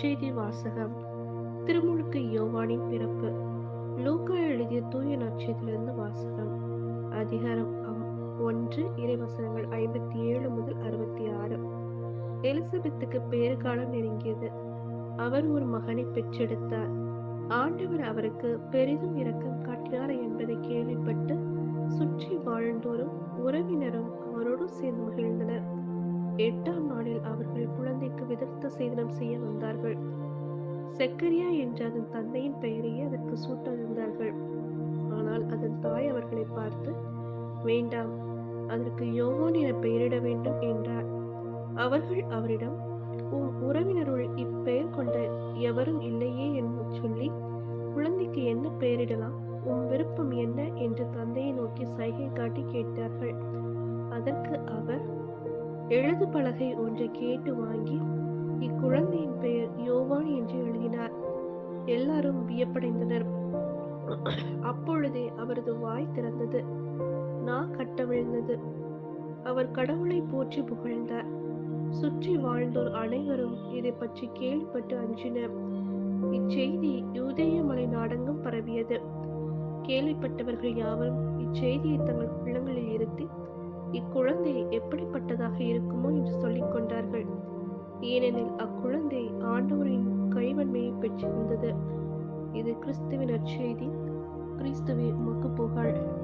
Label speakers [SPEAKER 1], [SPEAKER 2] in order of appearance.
[SPEAKER 1] நற்செய்தி வாசகம். திருமுழுக்கு யோவானின் பிறப்பு. லூக்கா எழுதிய தூய நற்செய்தியிலிருந்து வாசகம். அதிகாரம் ஒன்று இறைவசனங்கள் ஐம்பத்தி ஏழு முதல் அறுபத்தி ஆறு எலிசபெத்துக்கு பேறுகாலம் நெருங்கியது. அவர் ஒரு மகனை பெற்றெடுத்தார். ஆண்டவர் அவருக்கு பெரிதும் இரக்கம் காட்டினார் என்பதை கேள்விப்பட்டு சுற்றி வாழ்ந்தோரும் உறவினரும் அவரோடு சேர்ந்து மகிழ்ந்தனர். எட்டாம் நாளில் அவர்கள் குழந்தைக்கு விதர்த்த சேதனம் செய்ய வந்தார்கள். செக்கரியா என்ற அதன் தந்தையின் பெயரையே அதற்கு சூட்டிருந்தார்கள் ஆனால் அதன் தாய் அவர்களை பார்த்து வேண்டாம் அதற்கு யோவான் என பெயரிட வேண்டும் என்றார் அவர்கள் அவரிடம் உன் உறவினருள் இப்பெயர் கொண்ட எவரும் இல்லையே என்று சொல்லி குழந்தைக்கு என்ன பெயரிடலாம்? உன் விருப்பம் என்ன? என்று தந்தையை நோக்கி சைகை காட்டி கேட்டார்கள். அதற்கு அவர் எழுது பலகை ஒன்றை கேட்டு வாங்கி இக்குழந்தையின் பெயர் யோவான் என்று எழுதினார். எல்லாரும் வியப்படைந்தனர். அப்பொழுதே அவரது வாய் திறந்தது. நா கட்டவிழ்ந்தது அவர் கடவுளை போற்றி புகழ்ந்தார். சுற்றி வாழ்ந்தோர் அனைவரும் இதை பற்றி கேள்விப்பட்டு அஞ்சினர். இச்செய்தி யூதேய மலை நாடெங்கும் பரவியது. கேள்விப்பட்டவர்கள் யாவரும் இச்செய்தியை தங்கள் உள்ளங்களில் இருத்தி இக்குழந்தை எப்படிப்பட்டதாக இருக்குமோ என்று சொல்லிக் கொண்டார்கள். ஏனெனில் அக்குழந்தை ஆண்டவரின் கைவன்மையை பெற்றிருந்தது. இது கிறிஸ்துவின் செய்தி கிறிஸ்துவே உமக்கு புகழ்.